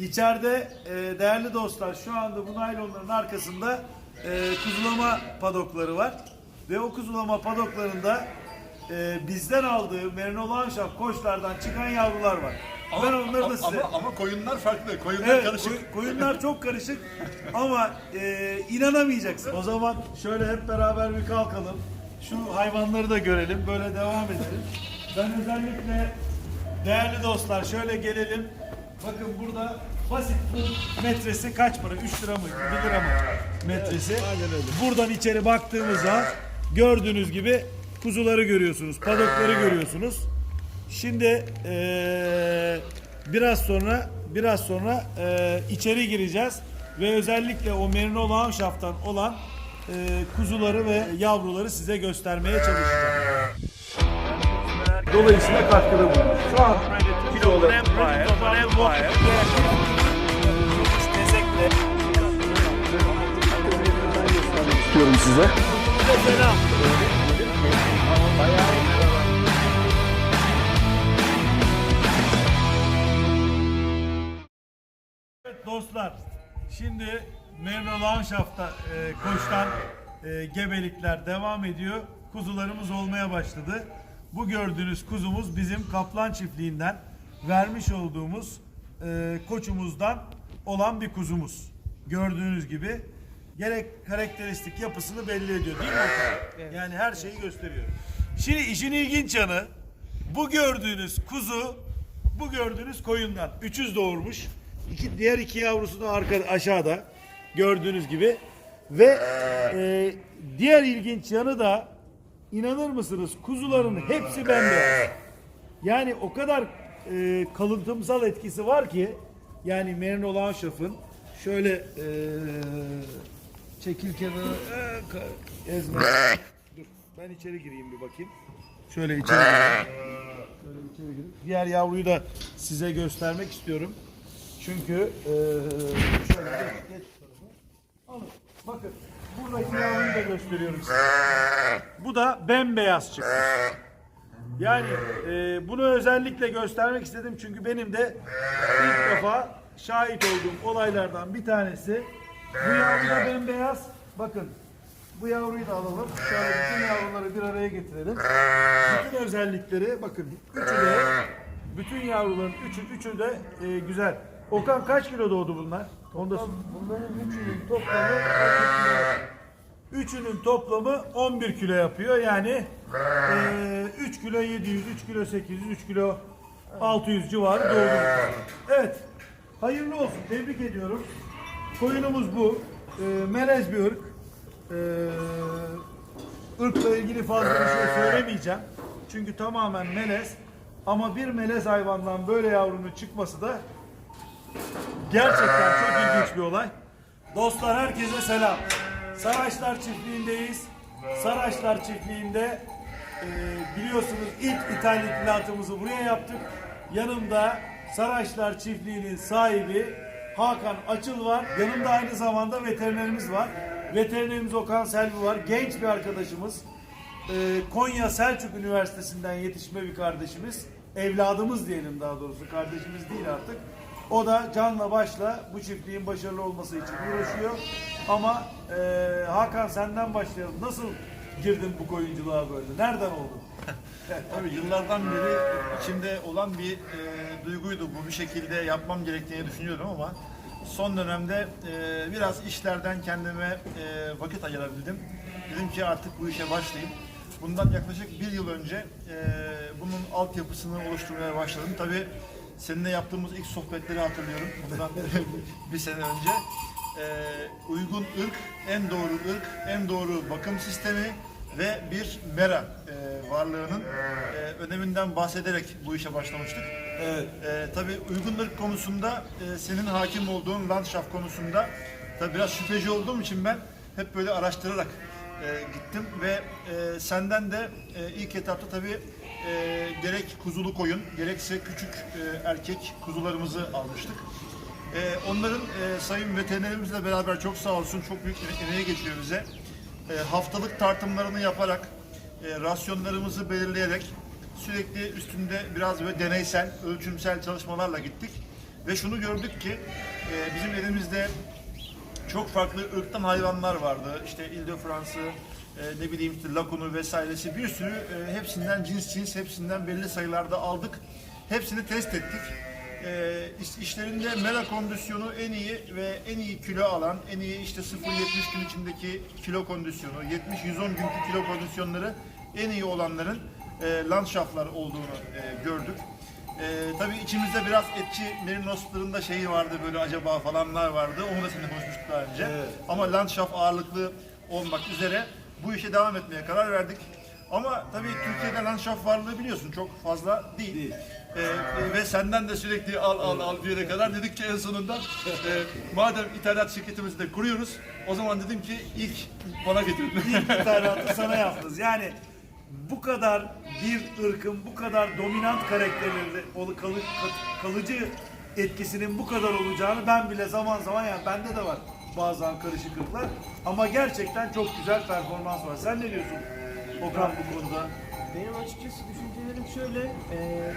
İçeride e, değerli dostlar şu anda bu naylonların arkasında e, kuzulama padokları var. Ve o kuzulama padoklarında e, bizden aldığı Merino Lanşaf koçlardan çıkan yavrular var. ben onları da ama, size... ama, ama koyunlar farklı. Koyunlar Evet, karışık. koy- koyunlar çok karışık ama e, inanamayacaksın. O zaman şöyle hep beraber bir kalkalım. Şu hayvanları da görelim, böyle devam edelim. Ben özellikle değerli dostlar şöyle gelelim. Bakın burada basit bu metresi kaç para? 3 lira mı? 1 lira mı metresi? Buradan içeri baktığımızda gördüğünüz gibi kuzuları görüyorsunuz, padokları görüyorsunuz. Şimdi eee, biraz sonra biraz sonra eee, içeri gireceğiz ve özellikle o Merino Landschaft'tan olan eee, kuzuları ve yavruları size göstermeye çalışacağım. Dolayısıyla katkıda bulunuyor. Şu an kilo olarak istiyorum size. Evet dostlar, şimdi Merino Landschaft'ta e, koçtan e, gebelikler devam ediyor. Kuzularımız olmaya başladı. Bu gördüğünüz kuzumuz bizim Kaplan çiftliğinden vermiş olduğumuz e, koçumuzdan olan bir kuzumuz. Gördüğünüz gibi gerek karakteristik yapısını belli ediyor değil mi? Okan? Yani her şeyi gösteriyor. Şimdi işin ilginç yanı bu gördüğünüz kuzu bu gördüğünüz koyundan. Üçüz doğurmuş. İki, diğer iki yavrusu da arka, aşağıda. Gördüğünüz gibi. Ve e, diğer ilginç yanı da inanır mısınız kuzuların hepsi bembeyaz. Yani o kadar e, kalıntımsal etkisi var ki yani Merino Landschaft'ın şöyle e, çekil kenara ezme. Dur ben içeri gireyim bir bakayım. Şöyle içeri gireyim. Şöyle içeri gireyim. Diğer yavruyu da size göstermek istiyorum. Çünkü e, şöyle geç, geç. Alın. Bakın buradaki yavruyu da gösteriyorum size. Bu da bembeyaz çıkmış. Yani e, bunu özellikle göstermek istedim çünkü benim de ilk defa şahit olduğum olaylardan bir tanesi. Bu yavru da bembeyaz. Bakın bu yavruyu da alalım. Şöyle bütün yavruları bir araya getirelim. Bütün özellikleri bakın üçü de bütün yavruların üçü, üçü de e, güzel. Okan kaç kilo doğdu bunlar? Onda bunların üçünün toplamı Üçünün toplamı 11 kilo yapıyor. Yani eee 3 kilo 700, 3 kilo 800, 3 kilo 600 civarı doğdu. Evet. Hayırlı olsun. Tebrik ediyorum. Koyunumuz bu. Eee melez bir ırk. Eee ırkla ilgili fazla bir şey söylemeyeceğim. Çünkü tamamen melez. Ama bir melez hayvandan böyle yavrunun çıkması da Gerçekten çok ilginç bir olay. Dostlar herkese selam. Saraçlar çiftliğindeyiz. Saraçlar çiftliğinde e, biliyorsunuz ilk ithalatımızı buraya yaptık. Yanımda Saraçlar çiftliğinin sahibi Hakan Açıl var. Yanımda aynı zamanda veterinerimiz var. Veterinerimiz Okan Selvi var. Genç bir arkadaşımız. E, Konya Selçuk Üniversitesi'nden yetişme bir kardeşimiz. Evladımız diyelim daha doğrusu. Kardeşimiz değil artık. O da canla başla bu çiftliğin başarılı olması için uğraşıyor. Ama e, Hakan senden başlayalım. Nasıl girdin bu koyunculuğa böyle? Nereden oldu? Tabii yıllardan beri içimde olan bir e, duyguydu. Bu bir şekilde yapmam gerektiğini düşünüyordum ama son dönemde e, biraz işlerden kendime e, vakit ayırabildim. Dedim ki artık bu işe başlayayım. Bundan yaklaşık bir yıl önce e, bunun altyapısını oluşturmaya başladım. Tabii seninle yaptığımız ilk sohbetleri hatırlıyorum. Bundan bir sene önce. E, uygun ırk, en doğru ırk, en doğru bakım sistemi ve bir mera e, varlığının e, öneminden bahsederek bu işe başlamıştık. Evet. E, tabii uygun ırk konusunda e, senin hakim olduğun landschaft konusunda tabii biraz şüpheci olduğum için ben hep böyle araştırarak e, gittim ve e, senden de e, ilk etapta tabii e, gerek kuzulu koyun gerekse küçük e, erkek kuzularımızı almıştık. E, onların e, sayın veterinerimizle beraber çok sağ olsun çok büyük emeği geçiyor bize. E, haftalık tartımlarını yaparak, e, rasyonlarımızı belirleyerek sürekli üstünde biraz böyle deneysel, ölçümsel çalışmalarla gittik. Ve şunu gördük ki e, bizim elimizde çok farklı ırktan hayvanlar vardı. İşte Ile-de-France'ı, e, ne bileyim işte Lakun'u vesairesi bir sürü e, hepsinden cins cins hepsinden belli sayılarda aldık. Hepsini test ettik. E, iş- işlerinde mera kondisyonu en iyi ve en iyi kilo alan, en iyi işte 0-70 gün içindeki kilo kondisyonu, 70-110 günkü kilo kondisyonları en iyi olanların e, landşaflar olduğunu e, gördük. Ee, tabii içimizde biraz etçi merinosların da şeyi vardı böyle acaba falanlar vardı. Onu da seninle konuşmuştuk daha önce. Ama landşaf ağırlıklı olmak üzere bu işe devam etmeye karar verdik. Ama tabii Türkiye'de landşaf varlığı biliyorsun çok fazla değil. Ee, e, ve senden de sürekli al al al bir yere kadar dedik ki en sonunda e, madem ithalat şirketimizi de kuruyoruz o zaman dedim ki ilk bana getirin. İlk ithalatı sana yaptınız. Yani bu kadar bir ırkın bu kadar dominant karakterleri ol- kalı- ka- kalıcı etkisinin bu kadar olacağını ben bile zaman zaman yani bende de var bazen karışık ırklar ama gerçekten çok güzel performans var. Sen ne diyorsun Okan bu konuda? Benim açıkçası düşüncelerim şöyle. eee,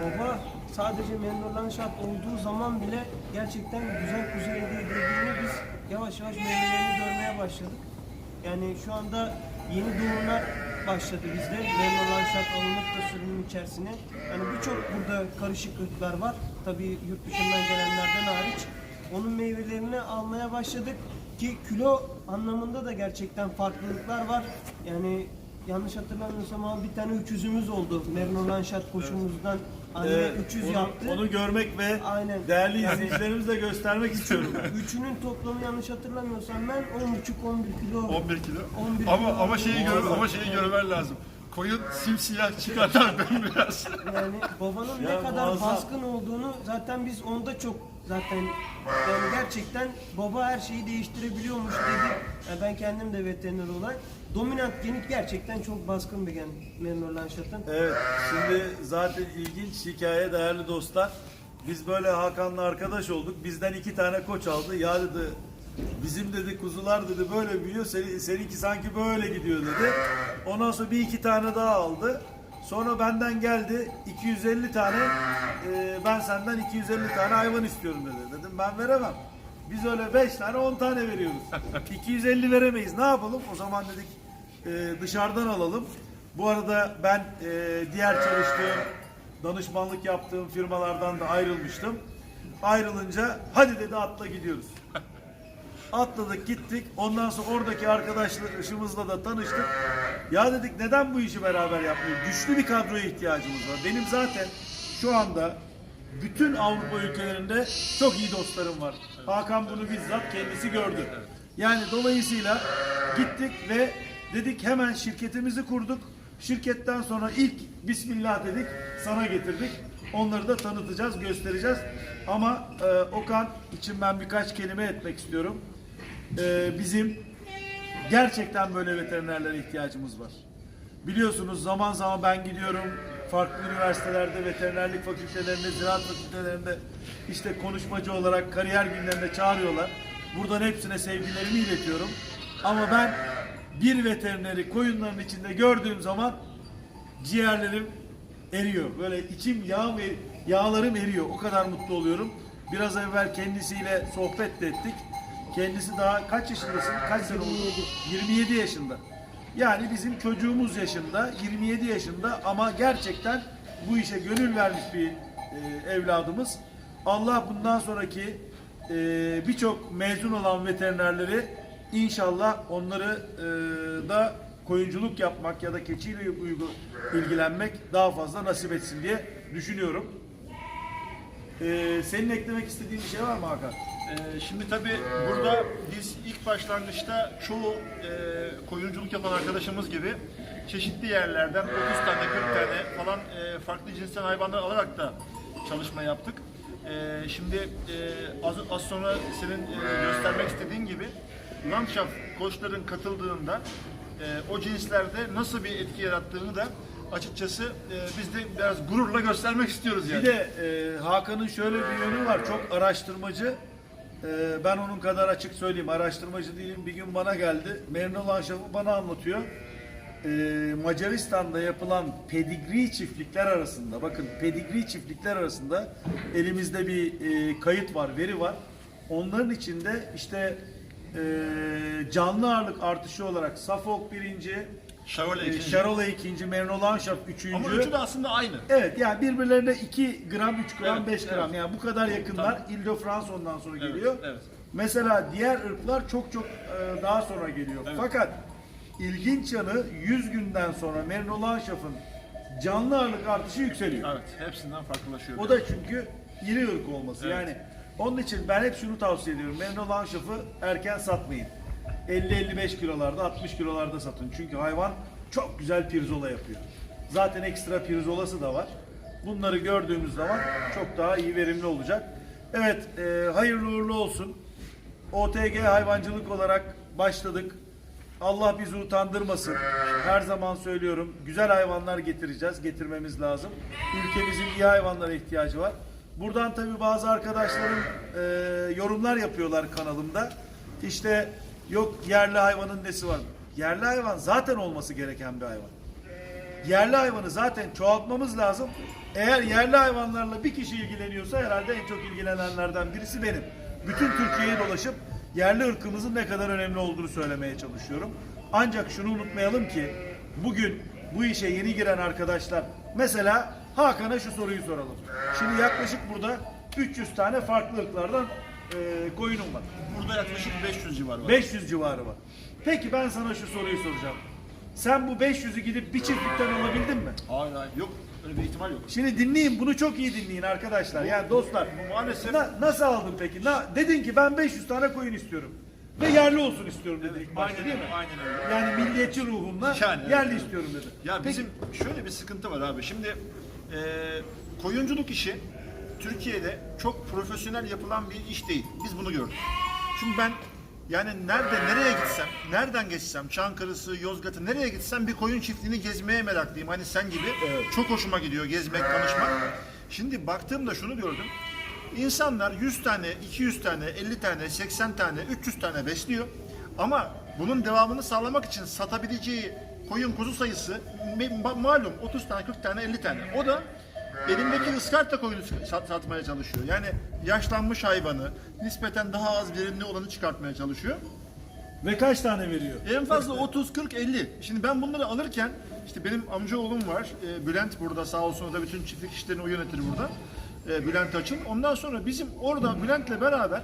baba sadece Mendolan Şap olduğu zaman bile gerçekten güzel kuzu elde edildiğini biz yavaş yavaş meyvelerini görmeye başladık. Yani şu anda yeni doğumlar başladı bizde. Mendolan Şap alınıp da sürünün içerisine. Yani birçok burada karışık ırklar var. Tabii yurt dışından gelenlerden hariç. Onun meyvelerini almaya başladık ki kilo anlamında da gerçekten farklılıklar var. Yani yanlış hatırlamıyorsam ama bir tane üçüzümüz oldu. Merno Lanşat koşumuzdan anne Ee, 300 onu, yaptı. onu görmek ve Aynen. değerli Yani- izleyicilerimize göstermek istiyorum ben. Üçünün toplamı yanlış hatırlamıyorsam ben 10,5-11 kilo 11 kilo. 11 ama kilo. ama şeyi gör, ama şeyi görmen lazım. Koyun simsiyah çıkarlar bembeyaz. Yani babanın Ya ne kadar muazzam. baskın olduğunu zaten biz onda çok zaten yani gerçekten baba her şeyi değiştirebiliyormuş dedi. Yani ben kendim de veteriner olarak dominant genik gerçekten çok baskın bir gen Menor Lanşat'ın. Evet, şimdi zaten ilginç hikaye değerli dostlar. Biz böyle Hakan'la arkadaş olduk. Bizden iki tane koç aldı. Ya dedi, bizim dedi kuzular dedi böyle büyüyor. Seni, seninki sanki böyle gidiyor dedi. Ondan sonra bir iki tane daha aldı. Sonra benden geldi 250 tane e, ben senden 250 tane hayvan istiyorum dedi. Dedim ben veremem. Biz öyle 5 tane 10 tane veriyoruz. 250 veremeyiz. Ne yapalım? O zaman dedik e, dışarıdan alalım. Bu arada ben e, diğer çalıştığım, danışmanlık yaptığım firmalardan da ayrılmıştım. Ayrılınca hadi dedi atla gidiyoruz. Atladık gittik. Ondan sonra oradaki arkadaşlarımızla da tanıştık. Ya dedik neden bu işi beraber yapmıyoruz? Güçlü bir kadroya ihtiyacımız var. Benim zaten şu anda bütün Avrupa ülkelerinde çok iyi dostlarım var. Hakan bunu bizzat kendisi gördü. Yani dolayısıyla gittik ve dedik hemen şirketimizi kurduk. Şirketten sonra ilk Bismillah dedik sana getirdik. Onları da tanıtacağız, göstereceğiz. Ama e, Okan için ben birkaç kelime etmek istiyorum. E, bizim gerçekten böyle veterinerlere ihtiyacımız var. Biliyorsunuz zaman zaman ben gidiyorum farklı üniversitelerde, veterinerlik fakültelerinde, ziraat fakültelerinde işte konuşmacı olarak kariyer günlerinde çağırıyorlar. Buradan hepsine sevgilerimi iletiyorum. Ama ben bir veterineri koyunların içinde gördüğüm zaman ciğerlerim eriyor. Böyle içim yağ ve yağlarım eriyor. O kadar mutlu oluyorum. Biraz evvel kendisiyle sohbet de ettik. Kendisi daha kaç yaşındasın? Kaç sene oldu? 27 yaşında. Yani bizim çocuğumuz yaşında, 27 yaşında ama gerçekten bu işe gönül vermiş bir e, evladımız. Allah bundan sonraki e, birçok mezun olan veterinerleri inşallah onları e, da koyunculuk yapmak ya da keçiyle ilgilenmek daha fazla nasip etsin diye düşünüyorum. E, senin eklemek istediğin bir şey var mı Hakan? Ee, şimdi tabii burada biz ilk başlangıçta çoğu e, koyunculuk yapan arkadaşımız gibi çeşitli yerlerden 30 tane 40 tane falan e, farklı cinsten hayvanlar alarak da çalışma yaptık. E, şimdi e, az, az sonra senin e, göstermek istediğin gibi Landschaft koçların katıldığında e, o cinslerde nasıl bir etki yarattığını da açıkçası e, biz de biraz gururla göstermek istiyoruz yani. Bir de e, Hakan'ın şöyle bir yönü var. Çok araştırmacı. E, ben onun kadar açık söyleyeyim. Araştırmacı değilim. Bir gün bana geldi. Merino Lanşaf'ı bana anlatıyor. e, Macaristan'da yapılan pedigri çiftlikler arasında bakın pedigri çiftlikler arasında elimizde bir e, kayıt var, veri var. Onların içinde işte e, canlı ağırlık artışı olarak Suffolk birinci, Chevrolet e, ikinci. Chevrolet ikinci, üçüncü. Ama üçü de aslında aynı. Evet yani birbirlerine 2 gram, 3 gram, Evet, 5 gram evet. yani bu kadar yakınlar. Ile-de-France ondan sonra geliyor. evet. Mesela diğer ırklar çok çok e, daha sonra geliyor. Fakat ilginç yanı 100 günden sonra Merino Lanşaf'ın canlı ağırlık artışı yükseliyor. Evet, hepsinden farklılaşıyor. O da çünkü iri ırk olması. Evet. Yani onun için ben hep şunu tavsiye ediyorum. Merino Lanşaf'ı erken satmayın. 50-55 kilolarda, 60 kilolarda satın. Çünkü hayvan çok güzel pirzola yapıyor. Zaten ekstra pirzolası da var. Bunları gördüğümüz zaman çok daha iyi verimli olacak. Evet, e, hayırlı uğurlu olsun. OTG hayvancılık olarak başladık. Allah bizi utandırmasın. Her zaman söylüyorum. Güzel hayvanlar getireceğiz. Getirmemiz lazım. Ülkemizin iyi hayvanlara ihtiyacı var. Buradan tabii bazı arkadaşlarım e, yorumlar yapıyorlar kanalımda. İşte yok yerli hayvanın nesi var? Yerli hayvan zaten olması gereken bir hayvan. Yerli hayvanı zaten çoğaltmamız lazım. Eğer yerli hayvanlarla bir kişi ilgileniyorsa herhalde en çok ilgilenenlerden birisi benim. Bütün Türkiye'yi dolaşıp yerli ırkımızın ne kadar önemli olduğunu söylemeye çalışıyorum. Ancak şunu unutmayalım ki bugün bu işe yeni giren arkadaşlar mesela Hakan'a şu soruyu soralım. Şimdi yaklaşık burada 300 tane farklı ırklardan e, koyunum var. Burada yaklaşık 500 civarı var. 500 civarı var. Peki ben sana şu soruyu soracağım. Sen bu 500'ü gidip bir çiftlikten alabildin mi? Hayır hayır. Yok. Öyle bir ihtimal yok. Şimdi dinleyin bunu çok iyi dinleyin arkadaşlar. Yani dostlar. bu maalesef- Na- nasıl aldın peki? Na, dedin ki ben 500 tane koyun istiyorum. Ve yerli olsun istiyorum dedin ilk başta aynen değil mi? aynen öyle. Yani milliyetçi ruhumla Yani, evet, yerli evet. istiyorum dedin. Ya Peki, bizim şöyle bir sıkıntı var abi. Şimdi e, koyunculuk işi Türkiye'de çok profesyonel yapılan bir iş değil. Biz bunu gördük. Şimdi ben yani nerede nereye gitsem, nereden geçsem, Çankırı'sı, Yozgat'ı nereye gitsem bir koyun çiftliğini gezmeye meraklıyım. Hani sen gibi. Çok hoşuma gidiyor gezmek, tanışmak. Şimdi baktığımda şunu gördüm. İnsanlar 100 tane, 200 tane, 50 tane, 80 tane, 300 tane besliyor. Ama bunun devamını sağlamak için satabileceği koyun kuzu sayısı malum 30 tane, 40 tane, 50 tane. O da elindeki ıskarta koyunu sat- satmaya çalışıyor. Yani yaşlanmış hayvanı, nispeten daha az verimli olanı çıkartmaya çalışıyor. ve kaç tane veriyor? En fazla 30, 40, 50. Şimdi ben bunları alırken işte benim amcaoğlum var. e, Bülent burada sağ olsun o da bütün çiftlik işlerini o yönetir burada. E, Bülent Açın. Ondan sonra bizim orada Bülent'le beraber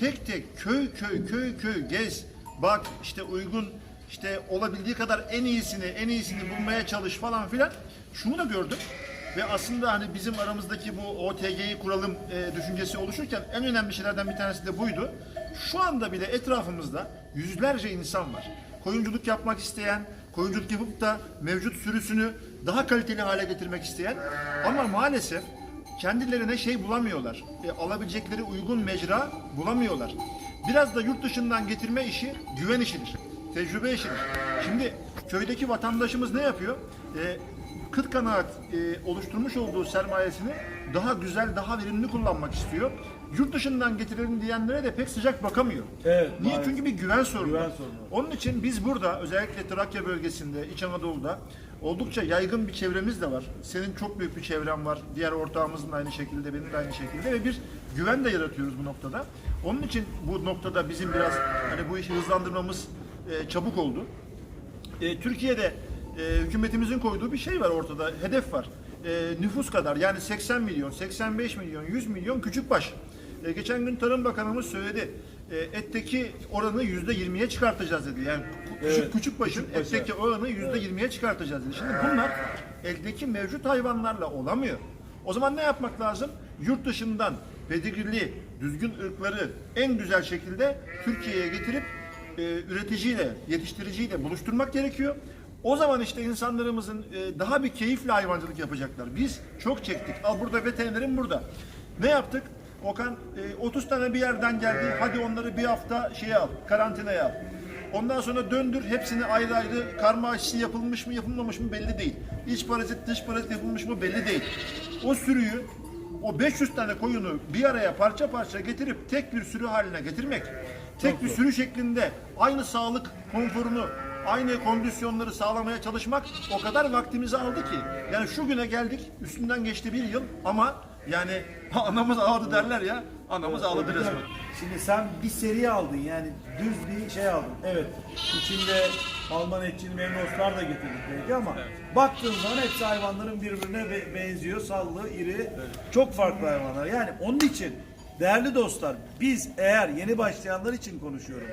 tek tek köy köy köy köy gez. Bak işte uygun işte olabildiği kadar en iyisini en iyisini bulmaya çalış falan filan. Şunu da gördüm. Ve aslında hani bizim aramızdaki bu OTG'yi kuralım e, düşüncesi oluşurken en önemli şeylerden bir tanesi de buydu. Şu anda bile etrafımızda yüzlerce insan var. Koyunculuk yapmak isteyen, koyunculuk yapıp da mevcut sürüsünü daha kaliteli hale getirmek isteyen ama maalesef kendilerine şey bulamıyorlar. E, alabilecekleri uygun mecra bulamıyorlar. Biraz da yurt dışından getirme işi güven işidir. Tecrübe işidir. Şimdi köydeki vatandaşımız ne yapıyor? E, kıt kanaat e, oluşturmuş olduğu sermayesini daha güzel, daha verimli kullanmak istiyor. Yurt dışından getirelim diyenlere de pek sıcak bakamıyor. Evet, Niye? maalesef. Çünkü bir güven sorunu. Güven sorunu. Onun için biz burada özellikle Trakya bölgesinde, İç Anadolu'da oldukça yaygın bir çevremiz de var. Senin çok büyük bir çevren var. Diğer ortağımızın da aynı şekilde, benim de aynı şekilde ve bir güven de yaratıyoruz bu noktada. Onun için bu noktada bizim biraz hani bu işi hızlandırmamız e, çabuk oldu. E, Türkiye'de e, hükümetimizin koyduğu bir şey var ortada, hedef var. E, nüfus kadar yani 80 milyon, 85 milyon, 100 milyon küçük baş. E, geçen gün Tarım Bakanımız söyledi. E, etteki oranı %20'ye çıkartacağız dedi. Yani küçük Evet, küçük başın küçük başa. etteki oranı %20'ye çıkartacağız dedi. Şimdi bunlar eldeki mevcut hayvanlarla olamıyor. O zaman ne yapmak lazım? Yurt dışından pedigrili, düzgün ırkları en güzel şekilde Türkiye'ye getirip e, üreticiyle, yetiştiriciyle buluşturmak gerekiyor. O zaman işte insanlarımızın e, daha bir keyifle hayvancılık yapacaklar. Biz çok çektik. Al burada veterinerim burada. Ne yaptık? Okan e, 30 tane bir yerden geldi. Hadi onları bir hafta şeye al, karantinaya al. Ondan sonra döndür hepsini ayrı ayrı karma aşısı yapılmış mı yapılmamış mı belli değil. İç parazit dış parazit yapılmış mı belli değil. O sürüyü o 500 tane koyunu bir araya parça parça getirip tek bir sürü haline getirmek, tek bir sürü şeklinde aynı sağlık konforunu aynı kondisyonları sağlamaya çalışmak o kadar vaktimizi aldı ki. Yani şu güne geldik, üstünden geçti bir yıl ama yani anamız ağladı derler ya, anamız ağladı resmen. Şimdi sen bir seri aldın yani düz bir şey aldın. Evet içinde Alman etçili memnoslar da getirdik belki ama baktığın zaman hepsi hayvanların birbirine be- benziyor. Sallı, iri, çok farklı hayvanlar. Yani onun için değerli dostlar biz eğer yeni başlayanlar için konuşuyorum.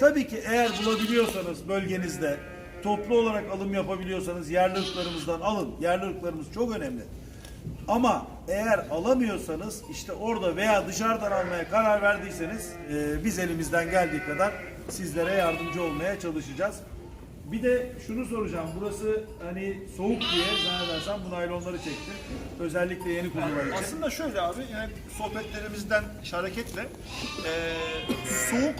Tabii ki eğer bulabiliyorsanız bölgenizde toplu olarak alım yapabiliyorsanız yerli ırklarımızdan alın. Yerli ırklarımız çok önemli. Ama eğer alamıyorsanız işte orada veya dışarıdan almaya karar verdiyseniz e, biz elimizden geldiği kadar sizlere yardımcı olmaya çalışacağız. Bir de şunu soracağım. Burası hani soğuk diye zannedersem bu naylonları çekti. Özellikle yeni kuzular için. Aslında şöyle abi, yani sohbetlerimizden hareketle e, soğuk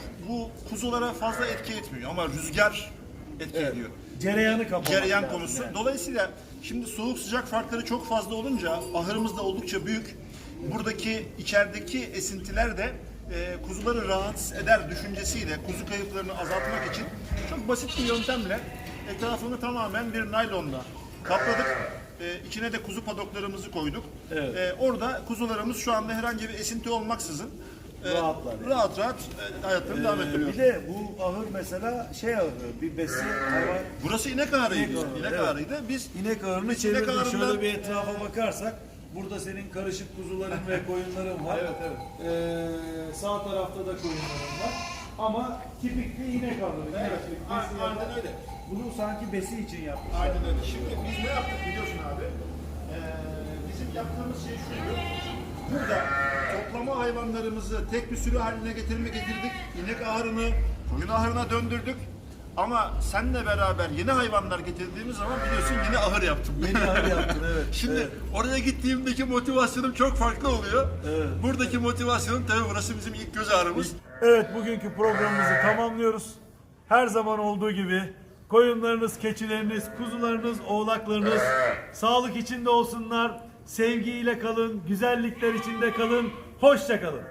kuzulara fazla etki etmiyor ama rüzgar etki ediyor. Cereyanı kapamak Cereyan lazım konusu. yani. Dolayısıyla şimdi soğuk sıcak farkları çok fazla olunca ahırımız da oldukça büyük. Buradaki içerideki esintiler de e, kuzuları rahatsız eder düşüncesiyle kuzu kayıplarını azaltmak için çok basit bir yöntemle etrafını tamamen bir naylonla kapladık. E, içine de kuzu padoklarımızı koyduk. Evet. E, orada kuzularımız şu anda herhangi bir esinti olmaksızın Rahatlar yani. rahat rahat e, hayatlarını devam Ee, ettiriyor. bir de bu ahır mesela şey ahırı, bir besi hayvan Burası inek ağrıydı. İnek ağrı, İnek evet. ağrıydı. Biz İnek ağırını çevirdik. ağırından- Şöyle bir etrafa bakarsak burada senin karışık kuzuların ve koyunların var. Evet, evet. Ee, sağ tarafta da koyunların var. Ama tipik bir inek ağırı. Evet, a- aynen öyle. Bunu sanki besi için yapmışlar. Aynen öyle. Şimdi biz ne yaptık biliyorsun abi? Ee, bizim yaptığımız şey şuydu. Burada toplama hayvanlarımızı tek bir sürü haline getirmek getirdik. İnek ahırını koyun ahırına döndürdük. Ama seninle beraber yeni hayvanlar getirdiğimiz zaman biliyorsun yeni ahır yaptım. Yeni ahır yaptın evet. Şimdi Evet. oraya gittiğimdeki motivasyonum çok farklı oluyor. Evet. Buradaki motivasyonum tabii burası bizim ilk göz ağrımız. Evet bugünkü programımızı tamamlıyoruz. Her zaman olduğu gibi koyunlarınız, keçileriniz, kuzularınız, oğlaklarınız sağlık içinde olsunlar. Sevgiyle kalın, güzellikler içinde kalın. Hoşça kalın.